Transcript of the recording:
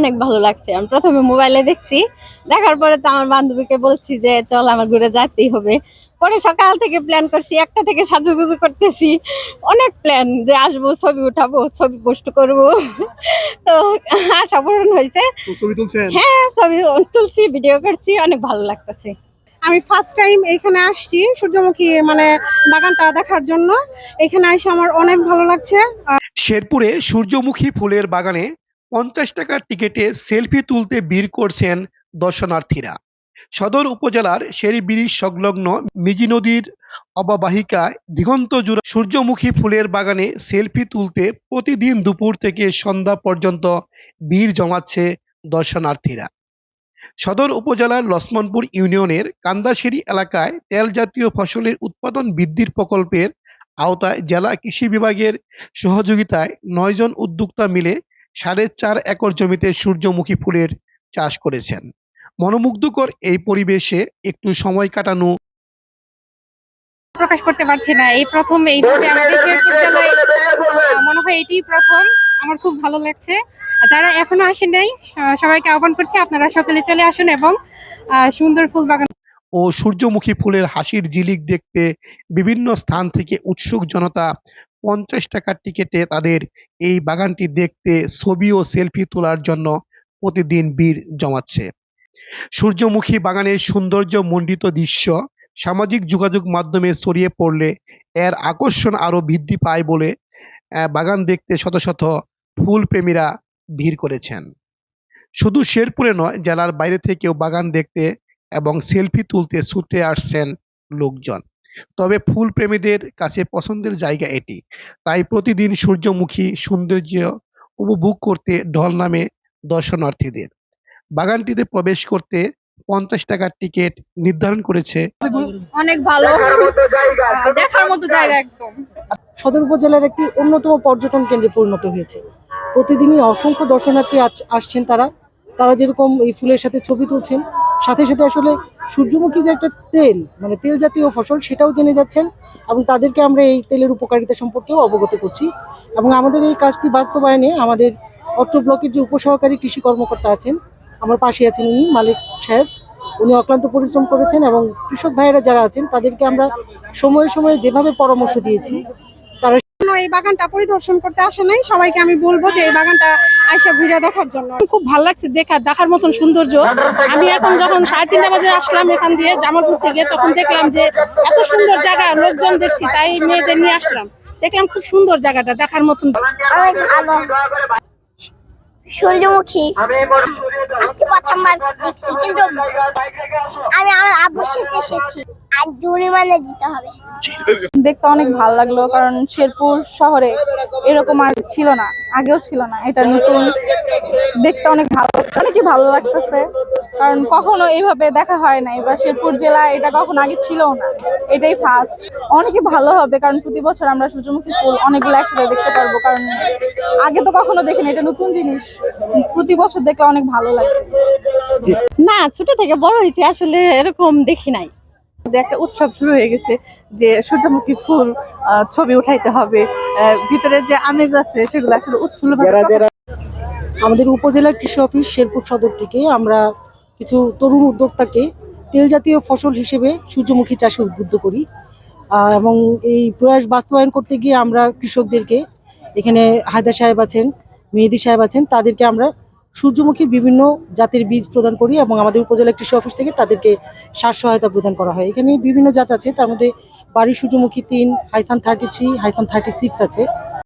অনেক ভালো লাগছে। আমি প্রথমে মোবাইলে দেখছি দেখার পরে তো আমার বান্ধবীকে বলছি যে চল আমার ঘুরে যেতেই হবে। পরে সকাল থেকে প্ল্যান করছি একটা থেকে সাজুগুজু করতেছি। অনেক প্ল্যান যে আসব ছবি উঠাবো ছবি পোস্ট করব। তো আশা পূরণ হয়েছে। হ্যাঁ ছবি তুলছি ভিডিও করছি অনেক ভালো লাগতেছে। আমি ফার্স্ট টাইম এখানে আসছি সূর্যমুখী মানে বাগানটা দেখার জন্য। এখানে এসে আমার অনেক ভালো লাগছে। শেরপুরে সূর্যমুখী ফুলের বাগানে পঞ্চাশ টাকার টিকিটে সেলফি তুলতে ভিড় করছেন দর্শনার্থীরা। সদর উপজেলার শেরিবিরি সংলগ্ন মিজি নদীর অববাহিকায় দিগন্ত জুড়ে সূর্যমুখী ফুলের বাগানে সেলফি তুলতে প্রতিদিন দুপুর থেকে সন্ধ্যা পর্যন্ত ভিড় জমাচ্ছে দর্শনার্থীরা। সদর উপজেলার লক্ষ্মণপুর ইউনিয়নের কান্দাসেরি এলাকায় তেল জাতীয় ফসলের উৎপাদন বৃদ্ধির প্রকল্পের আওতায় জেলা কৃষি বিভাগের সহযোগিতায় নয়জন উদ্যোক্তা মিলে সাড়ে চার একর জমিতে সূর্যমুখী ফুলের চাষ করেছেন। মনোমুগ্ধকর এই পরিবেশে একটু সময় কাটানো প্রকাশ করতে পারছি না। এই প্রথম শেরপুর মনে হয় এটি প্রথম। আমার খুব ভালো লাগছে। যারা এখনও আসেন নাই সবাইকে আহ্বান করছি আপনারা সকলে চলে আসুন এবং আহ, সুন্দর ফুল বাগান ও সূর্যমুখী ফুলের হাসির ঝিলিক দেখতে বিভিন্ন স্থান থেকে উৎসুক জনতা পঞ্চাশ টাকার টিকিটে তাদের এই বাগানটি দেখতে ছবি ও সেলফি তোলার জন্য প্রতিদিন ভিড় জমাচ্ছে। সূর্যমুখী বাগানের সৌন্দর্য মণ্ডিত দৃশ্য সামাজিক যোগাযোগ মাধ্যমে ছড়িয়ে পড়লে এর আকর্ষণ আরও বৃদ্ধি পায় বলে বাগান দেখতে শত শত ফুল প্রেমীরা ভিড় করেছেন। শুধু শেরপুরে নয়, জেলার বাইরে থেকেও বাগান দেখতে এবং সেলফি তুলতে ছুটে আসছেন লোকজন। তবে ফুল প্রেমীদের কাছে পছন্দের জায়গা এটি। তাই প্রতিদিন সূর্যমুখী সৌন্দর্য উপভোগ করতে ঢল নামে দর্শনার্থীদের। বাগানটিতে প্রবেশ করতে পঞ্চাশ টাকার টিকিট নির্ধারণ করেছে অনেক ভালো। দেখার মতো জায়গা একদম। সদর উপজেলার একটি অন্যতম পর্যটন কেন্দ্রে পরিণত হয়েছে। প্রতিদিনই অসংখ্য দর্শনার্থী আস- আসছেন তারা। তারা যেরকম এই ফুলের সাথে ছবি তুলছেন সাথে সাথে আসলে সূর্যমুখী যে একটা তেল মানে তেল জাতীয় ফসল সেটাও জেনে যাচ্ছেন এবং তাদেরকে আমরা এই তেলের উপকারিতা সম্পর্কেও অবগত করছি। এবং আমাদের এই কাজটি বাস্তবায়নে আমাদের অত্র ব্লকের যে উপসহকারী কৃষি কর্মকর্তা আছেন, আমার পাশে আছেন উনি, মালিক সাহেব। উনি অক্লান্ত পরিশ্রম করেছেন এবং কৃষক ভাইয়েরা যারা আছেন, তাদেরকে আমরা সময়ে সময়ে যেভাবে পরামর্শ দিয়েছি এই বাগানটা পরিদর্শন করতে আসে নাই। সবাইকে আমি বলব যে এই বাগানটা আইসা ঘুরে দেখার জন্য। খুব ভালো লাগছে দেখা দেখার মতন সৌন্দর্য। আমি এখন যখন সাড়ে তিনটা বাজে আসলাম এখান দিয়ে জামালপুর থেকে তখন দেখলাম যে এত সুন্দর জায়গা লোকজন দেখছি তাই মেয়েদের নিয়ে আসলাম। দেখলাম খুব সুন্দর জায়গাটা দেখার মতন। অনেক ভালো। সূর্যমুখী। আজকে প্রথমবার দেখছি কিন্তু আমি আমার আব্বুর সাথে এসেছি। আর জরিমানা দিতে হবে। দেখতে অনেক ভালো লাগল কারণ শেরপুর শহরে এরকম আর ছিল না আগেও ছিল না এটা নতুন। দেখতে অনেক ভালো অনেকই ভালো লাগতেছে কারণ কখনো এইভাবে দেখা হয় নাই বা শেরপুর জেলা এটা কখনো আগে ছিল না এটাই ফার্স্ট অনেকই ভালো হবে কারণ প্রতি বছর আমরা সূর্যমুখী ফুল অনেকগুলো একসাথে দেখতে পারব কারণ আগে তো কখনো দেখিনি এটা নতুন জিনিস প্রতি বছর দেখলে অনেক ভালো লাগে। না ছোট থেকে বড় হয়েছে আসলে এরকম দেখি নাই। একটা উৎসব শুরু হয়ে গেছে যে সূর্যমুখী ফুল আহ, ছবি উঠাইতে হবে। আহ, ভিতরে যে আমেজ আছে সেগুলো আসলে উৎফুল্ল আমাদের উপজেলা কৃষি অফিস শেরপুর সদর থেকে আমরা কিছু তরুণ উদ্যোক্তাকে তেল জাতীয় ফসল হিসেবে সূর্যমুখী চাষে উদ্বুদ্ধ করি। আহ, এবং এই প্রয়াস বাস্তবায়ন করতে গিয়ে আমরা কৃষকদেরকে এখানে হায়দার সাহেব আছেন মেহেদি সাহেব আছেন তাদেরকে আমরা সূর্যমুখীর বিভিন্ন জাতের বীজ প্রদান করি এবং আমাদের উপজেলা কৃষি অফিস থেকে তাদেরকে সার সহায়তা প্রদান করা হয়। এখানে বিভিন্ন জাত আছে, তার মধ্যে বাড়ি সূর্যমুখী তিন, হাইসান থার্টি থ্রি হাইসান থার্টি সিক্স আছে।